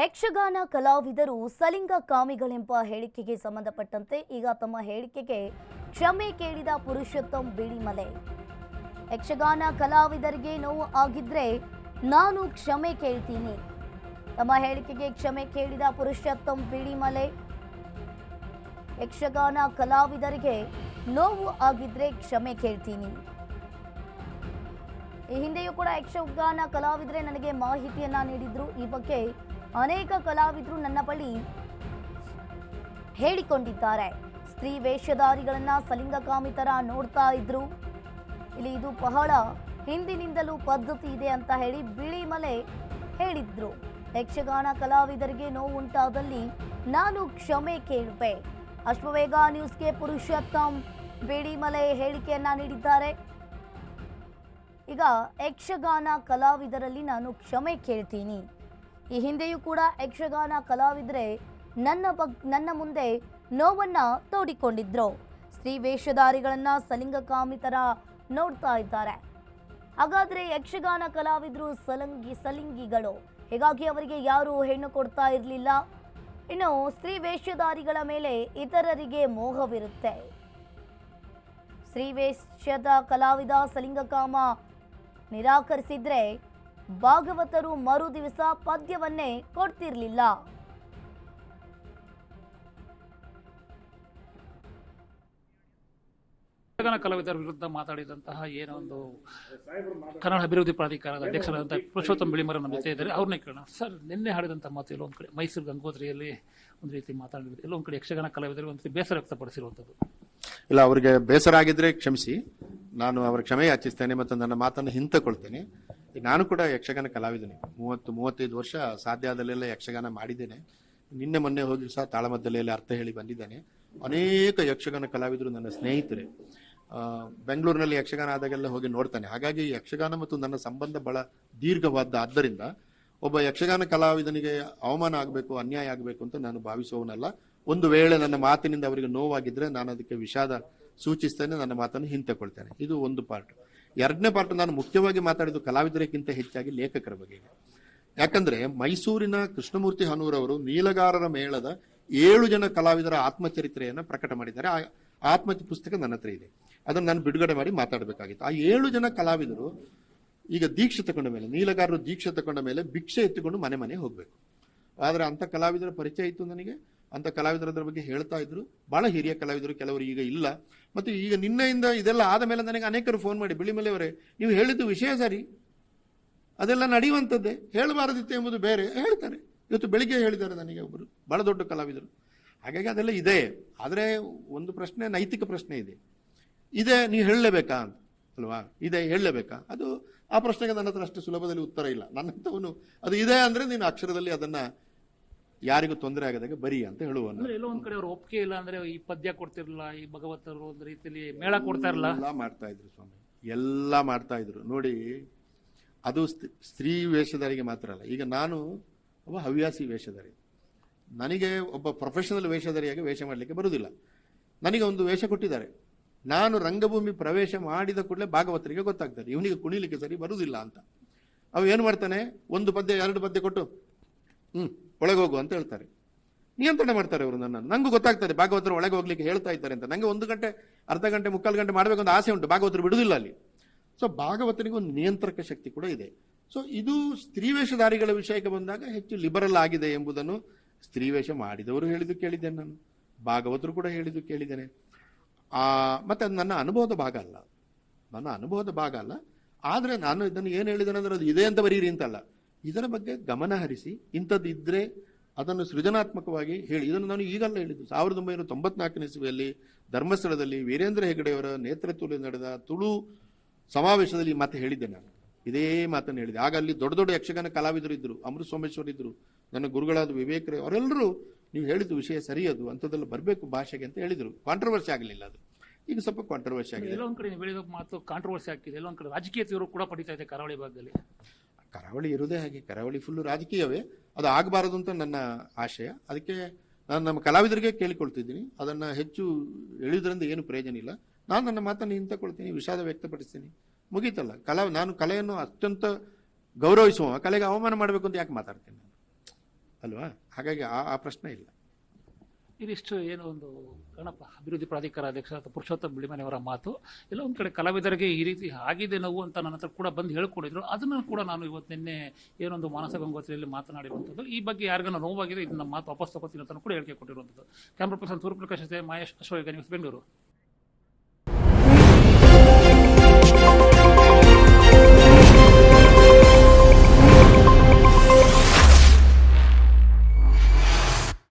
ಯಕ್ಷಗಾನ ಕಲಾವಿದರು ಸಲಿಂಗ ಕಾಮಿಗಳೆಂಬ ಹೇಳಿಕೆಗೆ ಸಂಬಂಧಪಟ್ಟಂತೆ ಈಗ ತಮ್ಮ ಹೇಳಿಕೆಗೆ ಕ್ಷಮೆ ಕೇಳಿದ ಪುರುಷೋತ್ತಮ್ ಬಿಳಿಮಲೆ. ಯಕ್ಷಗಾನ ಕಲಾವಿದರಿಗೆ ನೋವು ಆಗಿದ್ರೆ ನಾನು ಕ್ಷಮೆ ಕೇಳ್ತೀನಿ. ತಮ್ಮ ಹೇಳಿಕೆಗೆ ಕ್ಷಮೆ ಕೇಳಿದ ಪುರುಷೋತ್ತಮ್ ಬಿಳಿಮಲೆ. ಯಕ್ಷಗಾನ ಕಲಾವಿದರಿಗೆ ನೋವು ಆಗಿದ್ರೆ ಕ್ಷಮೆ ಕೇಳ್ತೀನಿ. ಈ ಹಿಂದೆಯೂ ಕೂಡ ಯಕ್ಷಗಾನ ಕಲಾವಿದರೆ ನನಗೆ ಮಾಹಿತಿಯನ್ನ ನೀಡಿದ್ರು. ಈ ಬಗ್ಗೆ ಅನೇಕ ಕಲಾವಿದರು ನನ್ನ ಬಳಿ ಹೇಳಿಕೊಂಡಿದ್ದಾರೆ. ಸ್ತ್ರೀ ವೇಷಧಾರಿಗಳನ್ನ ಸಲಿಂಗಕಾಮಿ ತರ ನೋಡ್ತಾ ಇದ್ರು. ಇಲ್ಲಿ ಇದು ಬಹಳ ಹಿಂದಿನಿಂದಲೂ ಪದ್ಧತಿ ಇದೆ ಅಂತ ಹೇಳಿ ಬಿಳಿ ಮಲೆ ಹೇಳಿದ್ರು. ಯಕ್ಷಗಾನ ಕಲಾವಿದರಿಗೆ ನೋವುಂಟಾದಲ್ಲಿ ನಾನು ಕ್ಷಮೆ ಕೇಳುವೆ. ಅಶ್ವವೇಗ ನ್ಯೂಸ್ಗೆ ಪುರುಷೋತ್ತಮ್ ಬಿಳಿಮಲೆ ಹೇಳಿಕೆಯನ್ನ ನೀಡಿದ್ದಾರೆ. ಈಗ ಯಕ್ಷಗಾನ ಕಲಾವಿದರಲ್ಲಿ ನಾನು ಕ್ಷಮೆ ಕೇಳ್ತೀನಿ. ಈ ಹಿಂದೆಯೂ ಕೂಡ ಯಕ್ಷಗಾನ ಕಲಾವಿದರೆ ನನ್ನ ಬಗ್ ನನ್ನ ಮುಂದೆ ನೋವನ್ನ ತೋಡಿಕೊಂಡಿದ್ರು. ಸ್ತ್ರೀ ವೇಷಧಾರಿಗಳನ್ನ ಸಲಿಂಗಕಾಮಿ ಥರ ನೋಡ್ತಾ ಇದ್ದಾರೆ. ಹಾಗಾದ್ರೆ ಯಕ್ಷಗಾನ ಕಲಾವಿದರು ಸಲಂಗಿ, ಸಲಿಂಗಿಗಳು. ಹೀಗಾಗಿ ಅವರಿಗೆ ಯಾರು ಹೆಣ್ಣು ಕೊಡ್ತಾ ಇರಲಿಲ್ಲ? ಇನ್ನು ಸ್ತ್ರೀ ವೇಷಧಾರಿಗಳ ಮೇಲೆ ಇತರರಿಗೆ ಮೋಹವಿರುತ್ತೆ. ಸ್ತ್ರೀ ವೇಷದ ಕಲಾವಿದ ಸಲಿಂಗಕಾಮ ನಿರಾಕರಿಸಿದ್ರೆ ಭಾಗವತರು ಮರು ದಿವಸ ಪದ್ಯವನ್ನೇ ಕೊಡ್ತಿರಲಿಲ್ಲ. ಯಕ್ಷಗಾನ ಕಲಾವಿದರ ವಿರುದ್ಧ ಮಾತಾಡಿದಂತಹ ಏನೋ ಒಂದು ಕನ್ನಡ ಅಭಿವೃದ್ಧಿ ಪ್ರಾಧಿಕಾರದ ಅಧ್ಯಕ್ಷರಾದಂತಹ ಪುರುಷೋತ್ತಮ ಬಿಳಿಮರ ನಮ್ಮ ಜೊತೆ ಇದ್ದಾರೆ. ಅವ್ರನ್ನೇ ಕೇಳೋಣ. ಸರ್ ನಿನ್ನೆ ಹಾಡಿದಂಥ ಮಾತು ಎಲ್ಲೋ ಒಂದು ಕಡೆ ಮೈಸೂರು ಗಂಗೋತ್ರಿಯಲ್ಲಿ ಒಂದು ರೀತಿ ಮಾತಾಡಿದ್ರು ಎಲ್ಲೋ ಒಂದು ಕಡೆ ಯಕ್ಷಗಾನ ಕಲಾವಿದರು ಒಂದು ರೀತಿ ಬೇಸರ ವ್ಯಕ್ತಪಡಿಸಿರುವಂಥದ್ದು. ಇಲ್ಲ ಅವರಿಗೆ ಬೇಸರ ಆಗಿದ್ರೆ ಕ್ಷಮಿಸಿ. ನಾನು ಅವರ ಕ್ಷಮೆ ಯಾಚಿಸ್ತೇನೆ ಮತ್ತು ನನ್ನ ಮಾತನ್ನು ಹಿಂತಕೊಳ್ತೇನೆ ನಾನು ಕೂಡ ಯಕ್ಷಗಾನ ಕಲಾವಿದನೇ. ಮೂವತ್ತು, ಮೂವತ್ತೈದು ವರ್ಷ ಸಾಧ್ಯ ಆದಲ್ಲೆಲ್ಲ ಯಕ್ಷಗಾನ ಮಾಡಿದ್ದೇನೆ. ನಿನ್ನೆ ಮೊನ್ನೆ ಹೋಗಿ ಸಹ ತಾಳಮದ್ದಲೆಯಲ್ಲಿ ಅರ್ಥ ಹೇಳಿ ಬಂದಿದ್ದೇನೆ. ಅನೇಕ ಯಕ್ಷಗಾನ ಕಲಾವಿದರು ನನ್ನ ಸ್ನೇಹಿತರೆ. ಬೆಂಗಳೂರಿನಲ್ಲಿ ಯಕ್ಷಗಾನ ಆದಾಗೆಲ್ಲ ಹೋಗಿ ನೋಡ್ತಾನೆ. ಹಾಗಾಗಿ ಯಕ್ಷಗಾನ ಮತ್ತು ನನ್ನ ಸಂಬಂಧ ಬಹಳ ದೀರ್ಘವಾದ ಆದ್ದರಿಂದ ಒಬ್ಬ ಯಕ್ಷಗಾನ ಕಲಾವಿದನಿಗೆ ಅವಮಾನ ಆಗಬೇಕು, ಅನ್ಯಾಯ ಆಗಬೇಕು ಅಂತ ನಾನು ಭಾವಿಸುವವನಲ್ಲ. ಒಂದು ವೇಳೆ ನನ್ನ ಮಾತಿನಿಂದ ಅವರಿಗೆ ನೋವಾಗಿದ್ರೆ ನಾನು ಅದಕ್ಕೆ ವಿಷಾದ ಸೂಚಿಸ್ತೇನೆ, ನನ್ನ ಮಾತನ್ನು ಹಿಂತೆಕೊಳ್ತೇನೆ. ಇದು ಒಂದು ಪಾರ್ಟ್ ಎರಡನೇ ಪಾರ್ಟ್ ನಾನು ಮುಖ್ಯವಾಗಿ ಮಾತಾಡಿದ್ದು ಕಲಾವಿದರಿಗಿಂತ ಹೆಚ್ಚಾಗಿ ಲೇಖಕರ ಬಗ್ಗೆ. ಯಾಕಂದ್ರೆ ಮೈಸೂರಿನ ಕೃಷ್ಣಮೂರ್ತಿ ಹನೂರವರು ನೀಲಗಾರರ ಮೇಳದ ಏಳು ಜನ ಕಲಾವಿದರ ಆತ್ಮಚರಿತ್ರೆಯನ್ನು ಪ್ರಕಟ ಮಾಡಿದ್ದಾರೆ. ಆ ಆತ್ಮ ಪುಸ್ತಕ ನನ್ನ ಹತ್ರ ಇದೆ. ಅದನ್ನು ನಾನು ಬಿಡುಗಡೆ ಮಾಡಿ ಮಾತಾಡಬೇಕಾಗಿತ್ತು. ಆ ಏಳು ಜನ ಕಲಾವಿದರು ಈಗ ದೀಕ್ಷೆ ತಗೊಂಡ ಮೇಲೆ, ನೀಲಗಾರರು ದೀಕ್ಷೆ ತಗೊಂಡ ಮೇಲೆ ಭಿಕ್ಷೆ ಎತ್ತಿಕೊಂಡು ಮನೆ ಮನೆ ಹೋಗ್ಬೇಕು. ಆದರೆ ಅಂತ ಕಲಾವಿದರ ಪರಿಚಯ ಇತ್ತು ನನಗೆ. ಅಂತ ಕಲಾವಿದರ ಬಗ್ಗೆ ಹೇಳ್ತಾ ಇದ್ರು. ಬಹಳ ಹಿರಿಯ ಕಲಾವಿದರು, ಕೆಲವರು ಈಗ ಇಲ್ಲ. ಮತ್ತು ಈಗ ನಿನ್ನೆಯಿಂದ ಇದೆಲ್ಲ ಆದ ಮೇಲೆ ನನಗೆ ಅನೇಕರು ಫೋನ್ ಮಾಡಿ ಬಿಳಿಮಲೆಯವರೇ ನೀವು ಹೇಳಿದ್ದು ವಿಷಯ ಸರಿ. ಅದೆಲ್ಲ ನಡೆಯುವಂಥದ್ದೇ. ಹೇಳಬಾರದಿತ್ತು ಎಂಬುದು ಬೇರೆ. ಹೇಳ್ತಾರೆ. ಇವತ್ತು ಬೆಳಿಗ್ಗೆ ಹೇಳಿದ್ದಾರೆ ನನಗೆ ಒಬ್ಬರು ಬಹಳ ದೊಡ್ಡ ಕಲಾವಿದರು. ಹಾಗಾಗಿ ಅದೆಲ್ಲ ಇದೆ. ಆದರೆ ಒಂದು ಪ್ರಶ್ನೆ, ನೈತಿಕ ಪ್ರಶ್ನೆ ಇದೆ. ಇದೆ, ನೀವು ಹೇಳಲೇಬೇಕಾ ಅಂತ, ಅಲ್ವಾ? ಇದೆ, ಹೇಳಲೇಬೇಕಾ? ಅದು ಆ ಪ್ರಶ್ನೆಗೆ ನನ್ನ ಹತ್ರ ಅಷ್ಟು ಸುಲಭದಲ್ಲಿ ಉತ್ತರ ಇಲ್ಲ. ನನ್ನಂಥವನು, ಅದು ಇದೆ ಅಂದರೆ ನೀನು ಅಕ್ಷರದಲ್ಲಿ ಅದನ್ನ ಯಾರಿಗೂ ತೊಂದರೆ ಆಗದಾಗ ಬರಿ ಅಂತ ಹೇಳುವ ಅಂದ್ರೆ ಎಲ್ಲೋ ಒಂದ್ ಕಡೆ ಅವ್ರು ಒಪ್ಪಿಗೆ ಇಲ್ಲ ಅಂದ್ರೆ ಈ ಪದ್ಯ ಕೊಡ್ತಿರಲಿಲ್ಲ ಈ ಭಗವತರು ಒಂದು ರೀತಿಯಲ್ಲಿ ಮೇಳ ಕೊಡ್ತಾ ಇರಲ್ಲ ಎಲ್ಲ ಮಾಡ್ತಾ ಇದ್ರು ಸ್ವಾಮಿ ಎಲ್ಲ ಮಾಡ್ತಾ ಇದ್ರು. ನೋಡಿ ಅದು ಸ್ತ್- ಸ್ತ್ರೀ ವೇಷಧಾರಿಗೆ ಮಾತ್ರ ಅಲ್ಲ. ಈಗ ನಾನು ಒಬ್ಬ ಹವ್ಯಾಸಿ ವೇಷಧಾರಿ. ನನಗೆ ಒಬ್ಬ ಪ್ರೊಫೆಷನಲ್ ವೇಷಧಾರಿಯಾಗಿ ವೇಷ ಮಾಡಲಿಕ್ಕೆ ಬರುವುದಿಲ್ಲ ನನಗೆ ಒಂದು ವೇಷ ಕೊಟ್ಟಿದ್ದಾರೆ. ನಾನು ರಂಗಭೂಮಿ ಪ್ರವೇಶ ಮಾಡಿದ ಕೂಡಲೇ ಭಾಗವತರಿಗೆ ಗೊತ್ತಾಗ್ತಾರೆ ಇವನಿಗೆ ಕುಣಿಲಿಕ್ಕೆ ಸರಿ ಬರುವುದಿಲ್ಲ ಅಂತ. ಅವ ಏನು ಮಾಡ್ತಾನೆ? ಒಂದು ಪದ್ಯ ಎರಡು ಪದ್ಯ ಕೊಟ್ಟು. ಹ್ಮ್. ಒಳಗೆ ಹೋಗು ಅಂತ ಹೇಳ್ತಾರೆ. ನಿಯಂತ್ರಣ ಮಾಡ್ತಾರೆ ಅವರು ನನ್ನ ನಂಗೂ ಗೊತ್ತಾಗ್ತದೆ, ಭಾಗವತರು ಒಳಗೆ ಹೋಗ್ಲಿಕ್ಕೆ ಹೇಳ್ತಾ ಇದ್ದಾರೆ ಅಂತ. ನಂಗೆ ಒಂದು ಗಂಟೆ, ಅರ್ಧ ಗಂಟೆ, ಮುಕ್ಕಾಲು ಗಂಟೆ ಮಾಡಬೇಕು ಅಂತ ಆಸೆ ಉಂಟು. ಭಾಗವತರು ಬಿಡುವುದಿಲ್ಲ ಅಲ್ಲಿ. ಸೊ ಭಾಗವತನಿಗೆ ಒಂದು ನಿಯಂತ್ರಕ ಶಕ್ತಿ ಕೂಡ ಇದೆ. ಸೊ ಇದು ಸ್ತ್ರೀ ವೇಷಧಾರಿಗಳ ವಿಷಯಕ್ಕೆ ಬಂದಾಗ ಹೆಚ್ಚು ಲಿಬರಲ್ ಆಗಿದೆ ಎಂಬುದನ್ನು ಸ್ತ್ರೀ ವೇಷ ಮಾಡಿದವರು ಹೇಳಿದ್ದು ಕೇಳಿದ್ದೇನೆ ನಾನು. ಭಾಗವತರು ಕೂಡ ಹೇಳಿದ್ದು ಕೇಳಿದ್ದೇನೆ. ಆ, ಮತ್ತೆ ಅದು ನನ್ನ ಅನುಭವದ ಭಾಗ ಅಲ್ಲ. ನನ್ನ ಅನುಭವದ ಭಾಗ ಅಲ್ಲ. ಆದರೆ ನಾನು ಇದನ್ನು ಏನು ಹೇಳಿದ್ದೇನೆ ಅಂದ್ರೆ ಅದು ಇದೆ ಅಂತ ಬರೀರಿ ಅಂತಲ್ಲ. ಇದರ ಬಗ್ಗೆ ಗಮನ ಹರಿಸಿ, ಇಂಥದ್ದು ಇದ್ರೆ ಅದನ್ನು ಸೃಜನಾತ್ಮಕವಾಗಿ ಹೇಳಿ. ಇದನ್ನು ನಾನು ಈಗಲ್ಲ ಹೇಳಿದ್ದು. ಸಾವಿರದ ಒಂಬೈನೂರ ತೊಂಬತ್ನಾಲ್ಕನೇ ಇಸ್ವಿಯಲ್ಲಿ ಧರ್ಮಸ್ಥಳದಲ್ಲಿ ವೀರೇಂದ್ರ ಹೆಗಡೆಯವರ ನೇತೃತ್ವದಲ್ಲಿ ನಡೆದ ತುಳು ಸಮಾವೇಶದಲ್ಲಿ ಈ ಮಾತು ಹೇಳಿದ್ದೆ ನಾನು. ಇದೇ ಮಾತನ್ನು ಹೇಳಿದೆ. ಆಗ ಅಲ್ಲಿ ದೊಡ್ಡ ದೊಡ್ಡ ಯಕ್ಷಗಾನ ಕಲಾವಿದರು ಇದ್ದರು. ಅಮೃತ ಸೋಮೇಶ್ವರ್ ಇದ್ದರು. ನನ್ನ ಗುರುಗಳಾದ ವಿವೇಕರೇ ಅವರೆಲ್ಲರೂ ನೀವು ಹೇಳಿದ ವಿಷಯ ಸರಿಯದು ಅಂಥದ್ದೆಲ್ಲ ಬರಬೇಕು ಭಾಷೆಗೆ ಅಂತ ಹೇಳಿದರು. ಕಾಂಟ್ರವರ್ಸಿ ಆಗಲಿಲ್ಲ ಅದು. ಈಗ ಸ್ವಲ್ಪ ಕಾಂಟ್ರವರ್ಸಿ ಆಗಿದೆ. ಎಲ್ಲೋ ಒಂದು ಕಡೆ ಮಾತು ಕಾಂಟ್ರವರ್ಸಿ ಆಗ್ತಿದೆ. ಎಲ್ಲೋ ಒಂದು ಕಡೆ ರಾಜಕೀಯ ತೀವ್ರ ಕೂಡ ಪಡಿತಾ ಇದೆ ಕರಾವಳಿ ಭಾಗದಲ್ಲಿ. ಕರಾವಳಿ ಇರುವುದೇ ಹಾಗೆ, ಕರಾವಳಿ ಫುಲ್ಲು ರಾಜಕೀಯವೇ? ಅದು ಆಗಬಾರದು ಅಂತ ನನ್ನ ಆಶಯ. ಅದಕ್ಕೆ ನಾನು ನಮ್ಮ ಕಲಾವಿದರಿಗೆ ಕೇಳಿಕೊಳ್ತಿದ್ದೀನಿ. ಅದನ್ನು ಹೆಚ್ಚು ಎಳೆಯುವುದರಿಂದ ಏನು ಪ್ರಯೋಜನ ಇಲ್ಲ. ನಾನು ನನ್ನ ಮಾತನ್ನು ನಿಂತಕೊಳ್ತೀನಿ, ವಿಷಾದ ವ್ಯಕ್ತಪಡಿಸ್ತೀನಿ. ಮುಗೀತಲ್ಲ. ಕಲಾ, ನಾನು ಕಲೆಯನ್ನು ಅತ್ಯಂತ ಗೌರವಿಸುವ ಕಲೆಗೆ ಅವಮಾನ ಮಾಡಬೇಕು ಅಂತ ಯಾಕೆ ಮಾತಾಡ್ತೀನಿ ನಾನು? ಅಲ್ವಾ? ಹಾಗಾಗಿ ಆ ಆ ಪ್ರಶ್ನೆ ಇಲ್ಲ. ಇದಿಷ್ಟು ಏನು ಒಂದು ಗಣಪ ಅಭಿವೃದ್ಧಿ ಪ್ರಾಧಿಕಾರ ಅಧ್ಯಕ್ಷ ಪುರುಷೋತ್ತಮ ಬಿಳಿಮನೆಯವರ ಮಾತು ಎಲ್ಲ ಒಂದು ಕಡೆ ಕಲಾವಿದರಿಗೆ ಈ ರೀತಿ ಆಗಿದೆ ನೋವು ಅಂತ ನನ್ನ ಹತ್ರ ಕೂಡ ಬಂದು ಹೇಳ್ಕೊಂಡಿದ್ರು. ಅದನ್ನು ಕೂಡ ನಾನು ಇವತ್ತು ನಿನ್ನೆ ಏನೊಂದು ಮಾನಸ ಗಂಗೋತ್ರಿಯಲ್ಲಿ ಮಾತನಾಡಿರುವಂಥದ್ದು. ಈ ಬಗ್ಗೆ ಯಾರಿಗಾನ ನೋವಾಗಿದೆ, ಇದನ್ನ ಮಾತು ವಾಪಸ್ ತಗೋತೀನಿ ಅಂತ ಕೂಡ ಹೇಳಿಕೆ ಕೊಟ್ಟಿರುವಂಥದ್ದು. Camera person Suryaprakash Mahesh Ashoka Bengaluru.